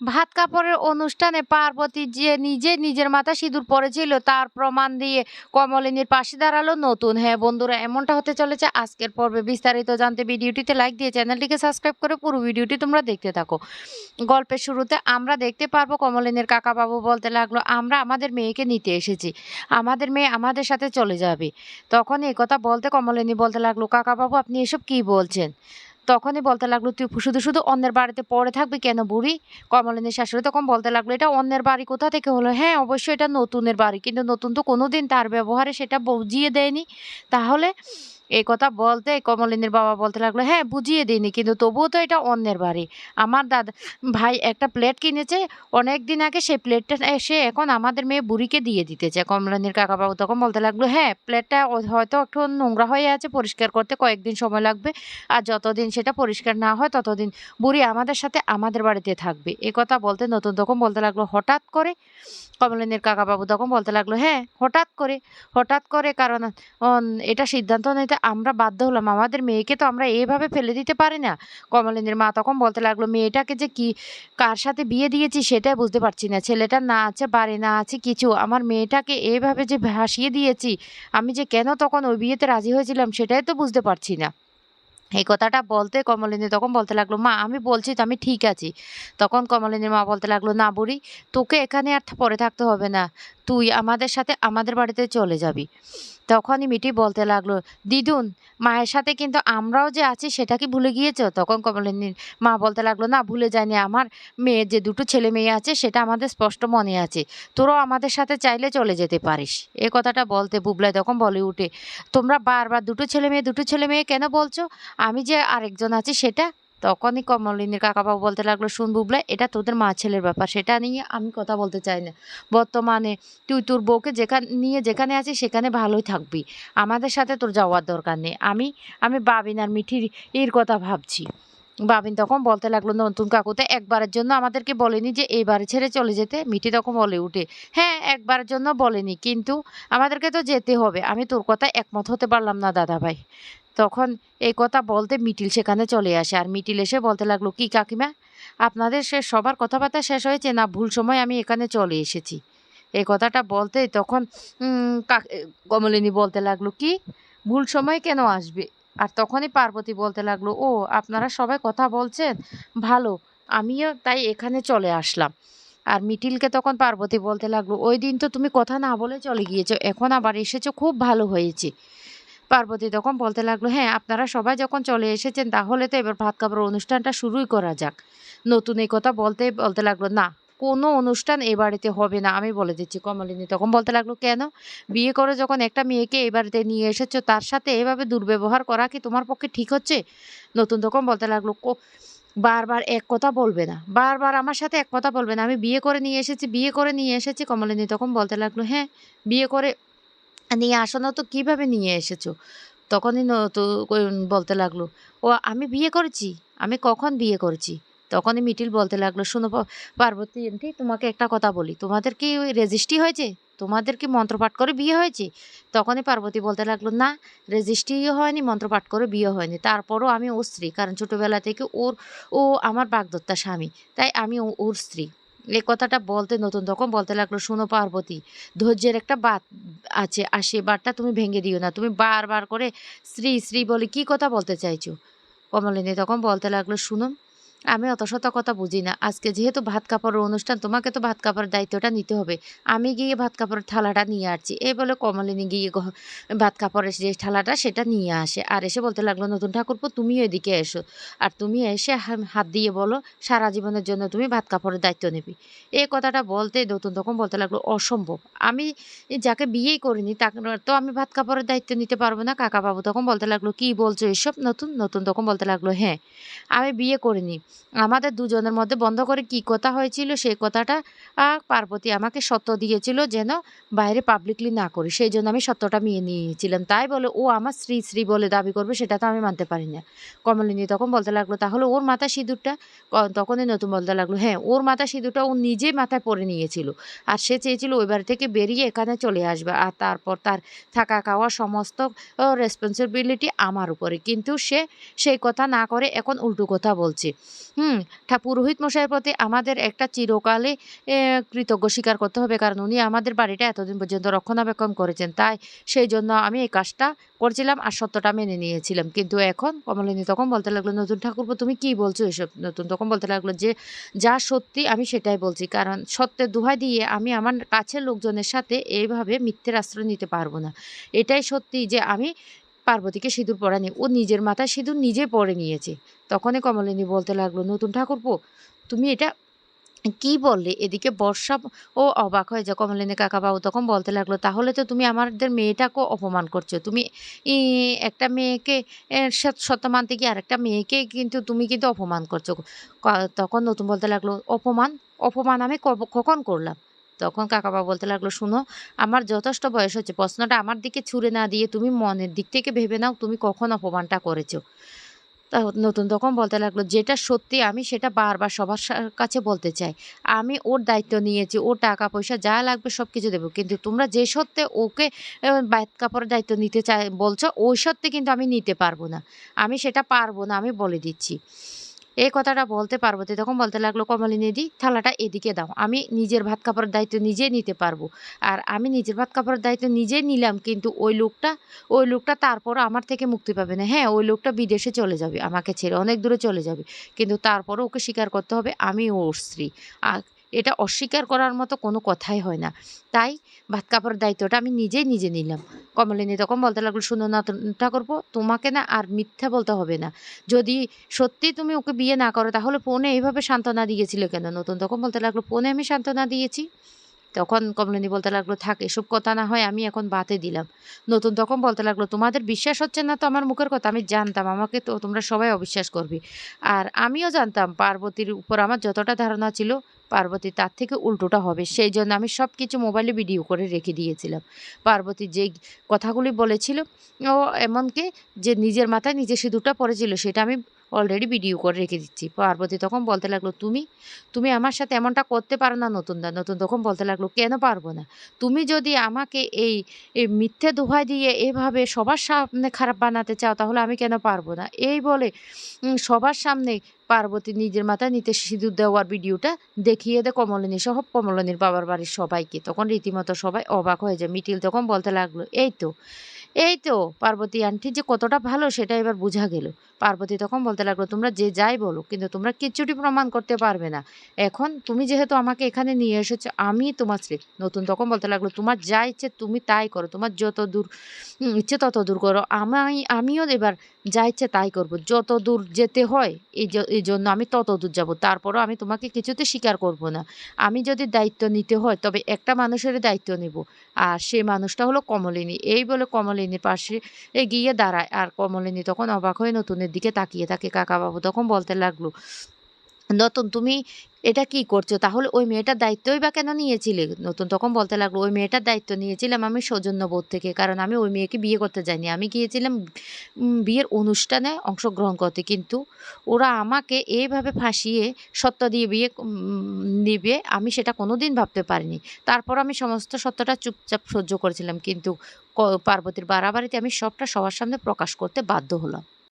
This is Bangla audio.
ভাত কাপড়ের অনুষ্ঠানে পার্বতী যে নিজে নিজের মাথা সিঁদুর পরেছিল, তার প্রমাণ দিয়ে কমলিনীর পাশে দাঁড়াল নতুন। হ্যাঁ বন্ধুরা, এমনটা হতে চলেছে আজকের পর্বে। বিস্তারিত জানতে ভিডিওটিতে লাইক দিয়ে চ্যানেলটিকে সাবস্ক্রাইব করে পুরো ভিডিওটি তোমরা দেখতে থাকো। গল্পের শুরুতে আমরা দেখতে পারব কমলিনীর কাকাবাবু বলতে লাগল, আমরা আমাদের মেয়েকে নিতে এসেছি। আমাদের মেয়ে আমাদের সাথে চলে যাবে। তখন এই কথা বলতে কমলিনী বলতে লাগল, কাকাবাবু, আপনি এসব কি বলছেন? তখনই বলতে লাগল, তুই শুধু শুধু অন্যের বাড়িতে পড়ে থাকবি কেন বুড়ি? কমলিনীর শাশুড়ি তখন বলতে লাগল, এটা অন্যের বাড়ি কোথা থেকে হলো? হ্যাঁ অবশ্যই এটা নতুনের বাড়ি, কিন্তু নতুন তো কোনোদিন তার ব্যবহারে সেটা বুঝিয়ে দেয়নি। তাহলে এই কথা বলতে কমলিনীর বাবা বলতে লাগল হ্যাঁ বুঝিয়ে দিইনি, কিন্তু তবুও তো এটা অন্যের বাড়ি। আমার দাদা, ভাই একটা প্লেট কিনেছে অনেক দিন আগে সেই প্লেটটা এসে এখন আমাদের মেয়ে বুড়িকে দিয়ে দিতেছে। কমলিনীর কাকাবাবু তখন বলতে লাগল হ্যাঁ প্লেটটা হয়তো একটু নোংরা হয়ে আছে, পরিষ্কার করতে কয়েকদিন সময় লাগবে, আর যতদিন সেটা পরিষ্কার না হয়, ততদিন বুড়ি আমাদের সাথে আমাদের বাড়িতে থাকবে। এ কথা বলতে নতুন তখন বলতে লাগল, হঠাৎ করে? কমলিনীর কাকাবাবু তখন বলতে লাগল হ্যাঁ হঠাৎ করে হঠাৎ করে, কারণ এটা সিদ্ধান্ত নিতে আমরা বাধ্য হলাম। আমাদের মেয়েকে তো আমরা এভাবে ফেলে দিতে পারি না। কমলিনীর মা তখন বলতে লাগল, মেয়েটাকে যে কি, কার সাথে বিয়ে দিয়েছি সেটাই বুঝতে পারছি না। ছেলেটা না আছে, বাড়ি না আছে, কিছু। আমার মেয়েটাকে এভাবে যে ভাসিয়ে দিয়েছি, আমি যে কেন তখন ওই বিয়েতে রাজি হয়েছিলাম সেটাই তো বুঝতে পারছি না। এই কথাটা বলতে কমলিনী তখন বলতে লাগল, মা, আমি বলছি তো আমি ঠিক আছি। তখন কমলিনীর মা বলতে লাগল, না বুড়ি, তোকে এখানে আর পরে থাকতে হবে না। তুই আমাদের সাথে আমাদের বাড়িতে চলে যাবি। তখনই মিটি বলতে লাগল, দিদুন, মায়ের সাথে কিন্তু আমরাও যে আছি সেটা কি ভুলে গিয়েছ? তখন কমলিনীর মা বলতে লাগল, না, ভুলে যায়নি আমার মেয়ে, যে দুটো ছেলে মেয়ে আছে সেটা আমাদের স্পষ্ট মনে আছে। তোরাও আমাদের সাথে চাইলে চলে যেতে পারিস। এ কথাটা বলতে বুবলাই তখন বলে উঠে, তোমরা বারবার দুটো ছেলে মেয়ে, দুটো ছেলে মেয়ে কেন বলছো? আমি যে আরেকজন আছি সেটা তখনই কমলিনীর কাকাবাবু বলতে লাগল, শুন বুবলা, এটা তোদের মা ছেলের ব্যাপার, সেটা নিয়ে আমি কথা বলতে চাই না। বর্তমানে তুই তোর বউকে যেখানে, নিয়ে যেখানে আছিস, সেখানে ভালোই থাকবি। আমাদের সাথে তোর যাওয়ার দরকার নেই। আমি আমি বাবিন আর মিঠির এর কথা ভাবছি। বাবিন তখন বলতে লাগল, নতুন কাকুতে একবারের জন্য আমাদেরকে বলেনি যে এই বাড়ি ছেড়ে চলে যেতে। মিঠি তখন বলে উঠে হ্যাঁ একবারের জন্য বলেনি, কিন্তু আমাদেরকে তো যেতে হবে। আমি তোর কথা একমত হতে পারলাম না দাদা ভাই তখন এই কথা বলতে মিটিল সেখানে চলে আসে। আর মিটিল এসে বলতে লাগল, কি কাকিমা, আপনাদের সে সবার কথাবার্তা শেষ হয়েছে না ভুল সময় আমি এখানে চলে এসেছি? এই কথাটা বলতে তখন কমলিনী বলতে লাগল, কি? ভুল সময় কেন আসবে? আর তখনই পার্বতী বলতে লাগল, ও, আপনারা সবাই কথা বলছেন, ভালো, আমিও তাই এখানে চলে আসলাম। আর মিটিলকে তখন পার্বতী বলতে লাগল, ওই দিন তো তুমি কথা না বলে চলে গিয়েছো, এখন আবার এসেছ, খুব ভালো হয়েছে। পার্বতী তখন বলতে লাগল হ্যাঁ আপনারা সবাই যখন চলে এসেছেন, তাহলে তো এবার ভাত খাবার অনুষ্ঠানটা শুরুই করা যাক। নতুন এই কথা বলতে বলতে লাগল, না, কোনো অনুষ্ঠান এ বাড়িতে হবে না। আমি বলে দিচ্ছি, কমলিনী, তখন বলতে লাগল, কেন? বিয়ে করে যখন একটা মেয়েকে এ বাড়িতে নিয়ে এসেছ, তার সাথে এভাবে দুর্ব্যবহার করা কি তোমার পক্ষে ঠিক হচ্ছে? নতুন তখন বলতে লাগল, "কো- বারবার এক কথা বলবে না, বারবার আমার সাথে এক কথা বলবে না। আমি বিয়ে করে নিয়ে এসেছি, বিয়ে করে নিয়ে এসেছি, কমলিনী তখন বলতে লাগল হ্যাঁ বিয়ে করে নিয়ে আসো না তো কীভাবে নিয়ে এসেছ? তখনই তো বলতে লাগল, ও, আমি বিয়ে করেছি, আমি কখন বিয়ে করেছি? তখনই মিটিল বলতে লাগল, শোনো পার্বতী আন্টি, তোমাকে একটা কথা বলি, তোমাদের কি রেজিস্ট্রি হয়েছে? তোমাদের কি মন্ত্রপাঠ করে বিয়ে হয়েছে? তখনই পার্বতী বলতে লাগল, না রেজিস্ট্রিও হয়নি, মন্ত্রপাঠ করে বিয়ে হয়নি, তারপরও আমি ওর স্ত্রী, কারণ ছোটোবেলা থেকে ওর, ও আমার বাগদত্তা স্বামী, তাই আমি ওর স্ত্রী। এই কথাটা বলতে নতুন তখন বলতে লাগল, শোনো পার্বতী, ধৈর্যের একটা বাত আছে আর সে বারটা তুমি ভেঙে দিও না। তুমি বারবার করে শ্রী শ্রী বলে কি কথা বলতে চাইছো? কমলিনী তখন বলতে লাগল, শুনুন আমি অত শত কথা বুঝি না। আজকে যেহেতু ভাত কাপড়ের অনুষ্ঠান, তোমাকে তো ভাত কাপড়ের দায়িত্বটা নিতে হবে। আমি গিয়ে ভাত কাপড়ের থালাটা নিয়ে আসছি। এই বলে কমলিনী গিয়ে ভাত কাপড়ের যে থালাটা, সেটা নিয়ে আসে। আর এসে বলতে লাগল, নতুন ঠাকুরপো, তুমিও এদিকে এসো। আর তুমি এসে হাত দিয়ে বলো, সারা জীবনের জন্য তুমি ভাত কাপড়ের দায়িত্ব নেবে। এই কথাটা বলতে নতুন তখন বলতে লাগল, অসম্ভব। আমি যাকে বিয়েই করিনি, তাকে তো আমি ভাত কাপড়ের দায়িত্ব নিতে পারব না। কাকা বাবু তখন বলতে লাগল, কি বলছো এসব? নতুন নতুন তখন বলতে লাগল হ্যাঁ আমি বিয়ে করিনি। আমাদের দুজনের মধ্যে বন্ধ করে কি কথা হয়েছিল, সেই কথাটা পার্বতী আমাকে সত্য দিয়েছিল যেন বাইরে পাবলিকলি না করি। সেই জন্য আমি সত্যটা মেনে নিয়েছিলাম। তাই বলে, ও আমার শ্রী শ্রী বলে দাবি করবে, সেটা তো আমি মানতে পারি না। কমলিনী তখন বলতে লাগল, তাহলে ওর মাথা সিঁদুরটা? তখনই নতুন বলতে লাগল হ্যাঁ ওর মাথা সিঁদুরটা ও নিজেই মাথায় পরে নিয়েছিল আর সে চেয়েছিল ওই বাড়ি থেকে বেরিয়ে এখানে চলে আসবে আর তারপর তার থাকা খাওয়া সমস্ত রেসপন্সিবিলিটি আমার উপরে। কিন্তু সে সেই কথা না করে এখন উল্টো কথা বলছে। হুম পুরোহিত মশাইয়ের প্রতি আমাদের একটা চিরকালে কৃতজ্ঞ স্বীকার করতে হবে। কারণ উনি আমাদের বাড়িটা এতদিন পর্যন্ত রক্ষণাবেক্ষণ করেছেন। তাই সেই জন্য আমি এই কাজটা করছিলাম আর সত্যটা মেনে নিয়েছিলাম। কিন্তু এখন কমলিনী তখন বলতে লাগল, নতুন ঠাকুরপো, তুমি কি বলছো এসব? নতুন তখন বলতে লাগল যে, যা সত্যি আমি সেটাই বলছি। কারণ সত্যের দোহাই দিয়ে আমি আমার কাছের লোকজনের সাথে এইভাবে মিথ্যের আশ্রয় নিতে পারব না। এটাই সত্যি যে আমি পার্বতীকে সিঁদুর পরানি ও নিজের মাথায় সিঁদুর নিজে পরে নিয়েছে। তখনই কমলিনী বলতে লাগল, নতুন ঠাকুরপো, তুমি এটা কি বললে? এদিকে বর্ষা ও অবাক হয়ে যায়। কমলিনী কাকাবাবু তখন বলতে লাগল, তাহলে তো তুমি আমাদের মেয়েটাকেও অপমান করছ। তুমি একটা মেয়েকে এর সৎ- সত্য মানতে গিয়ে আরেকটা মেয়েকে কিন্তু তুমি কিন্তু অপমান করছ। তখন নতুন বলতে লাগল, অপমান? অপমান আমি কখন করলাম? তখন কাকাবাবু বলতে লাগল, শুনো, আমার যথেষ্ট বয়স হচ্ছে প্রশ্নটা আমার দিকে ছুড়ে না দিয়ে তুমি মনের দিক থেকে ভেবে নাও তুমি কখন অপমানটা করেছ। তা নতুন তখন বলতে লাগল, যেটা সত্যি আমি সেটা বারবার সবার কাছে বলতে চাই। আমি ওর দায়িত্ব নিয়েছি, ওর টাকা পয়সা যা লাগবে সব কিছু দেবো। কিন্তু তোমরা যে সত্ত্বে ওকে বাইত কাপড়ের দায়িত্ব নিতে চাই বলছো, ওই সত্ত্বে কিন্তু আমি নিতে পারব না। আমি সেটা পারব না, আমি বলে দিচ্ছি। এই কথাটা বলতে পারব তো তখন বলতে লাগল কমলিনী দি থালাটা এদিকে দাও। আমি নিজের ভাত কাপড়ের দায়িত্ব নিজে নিতে পারব। আর আমি নিজের ভাত কাপড়ের দায়িত্ব নিজে নিলাম, কিন্তু ওই লোকটা ওই লোকটা তারপর আমার থেকে মুক্তি পাবে না। হ্যাঁ ওই লোকটা বিদেশে চলে যাবে, আমাকে ছেড়ে অনেক দূরে চলে যাবে। কিন্তু তারপরও ওকে স্বীকার করতে হবে, আমি ওর স্ত্রী। আর এটা অস্বীকার করার মতো কোনো কথাই হয় না। তাই ভাত কাপড়ের দায়িত্বটা আমি নিজেই নিজে নিলাম। কমলিনী তখন বলতে লাগল, শুনো না ঠাকুরপো তোমাকে না আর মিথ্যা বলতে হবে না। যদি সত্যি তুমি ওকে বিয়ে না করো, তাহলে ফোনে এইভাবে সান্ত্বনা দিয়েছিলে কেন? নতুন তখন বলতে লাগল, ফোনে আমি সান্ত্বনা দিয়েছি। তখন কমলিনী বলতে লাগল, থাক, এসব কথা না হয় আমি এখন বাতে দিলাম। নতুন তখন বলতে লাগল, তোমাদের বিশ্বাস হচ্ছে না তো আমার মুখের কথা? আমি জানতাম, আমাকে তো তোমরা সবাই অবিশ্বাস করবে। আর আমিও জানতাম, পার্বতীর উপর আমার যতটা ধারণা ছিল পার্বতী, তার থেকে উল্টোটা হবে। সেই জন্য আমি সব কিছু মোবাইলে ভিডিও করে রেখে দিয়েছিলাম। পার্বতী যে কথাগুলি বলেছিল, ও এমনকি যে নিজের মাথায় নিজে সিঁদুরটা পরেছিল, সেটা আমি অলরেডি ভিডিও করে রেখে দিচ্ছি। পার্বতী তখন বলতে লাগল, তুমি তুমি আমার সাথে এমনটা করতে পারো না নতুন দা নতুন তখন বলতে লাগল, কেন পারব না? তুমি যদি আমাকে এই মিথ্যে দোহাই দিয়ে এভাবে সবার সামনে খারাপ বানাতে চাও, তাহলে আমি কেন পারব না? এই বলে সবার সামনে পার্বতী নিজের মাথায় নিতে সিঁদুর দেওয়ার ভিডিওটা দেখিয়ে দেয় কমলিনী সহ কমলিনীর বাবার বাড়ির সবাইকে। তখন রীতিমতো সবাই অবাক হয়ে যায়। মিটিল তখন বলতে লাগল, এই তো এই তো, পার্বতী আন্টি যে কতটা ভালো সেটা এবার বোঝা গেল। পার্বতী তখন বলতে লাগল, তোমরা যে যাই বলো, কিন্তু তোমরা কিচ্ছুটি প্রমাণ করতে পারবে না। এখন তুমি যেহেতু আমাকে এখানে নিয়ে এসেছ, আমি তোমার স্ত্রী। নতুন তখন বলতে লাগল, তোমার যা ইচ্ছে তুমি তাই করো, তোমার যত দূর ইচ্ছে তত দূর করো। আমি, আমিও এবার যা ইচ্ছে তাই করব। যত দূর যেতে হয়, এই জন্য আমি তত দূর যাব। তারপরও আমি তোমাকে কিছুতে স্বীকার করব না। আমি যদি দায়িত্ব নিতে হয়, তবে একটা মানুষের দায়িত্ব নেব। আর সে মানুষটা হলো কমলিনী। এই বলে কমলিনীর পাশে গিয়ে দাঁড়ায়। আর কমলিনী তখন অবাক হয়ে নতুনের দিকে তাকিয়ে থাকে। কাকাবাবু তখন বলতে লাগল নতুন তুমি এটা কি করছ? তাহলে ওই মেয়েটার দায়িত্বই বা কেন নিয়েছিলে? নতুন তখন বলতে লাগল, ওই মেয়েটার দায়িত্ব নিয়েছিলাম আমি সৌজন্যবোধ থেকে, কারণ আমি ওই মেয়েকে বিয়ে করতে যাইনি। আমি গিয়েছিলাম বিয়ের অনুষ্ঠানে অংশগ্রহণ করতে। কিন্তু ওরা আমাকে এইভাবে ফাঁসিয়ে সত্য দিয়ে বিয়ে নিবে আমি সেটা কোনো দিন ভাবতে পারিনি। তারপর আমি সমস্ত সত্যটা চুপচাপ সহ্য করেছিলাম। কিন্তু পার্বতীর বাড়াবাড়িতে আমি সবটা সবার সামনে প্রকাশ করতে বাধ্য হলাম।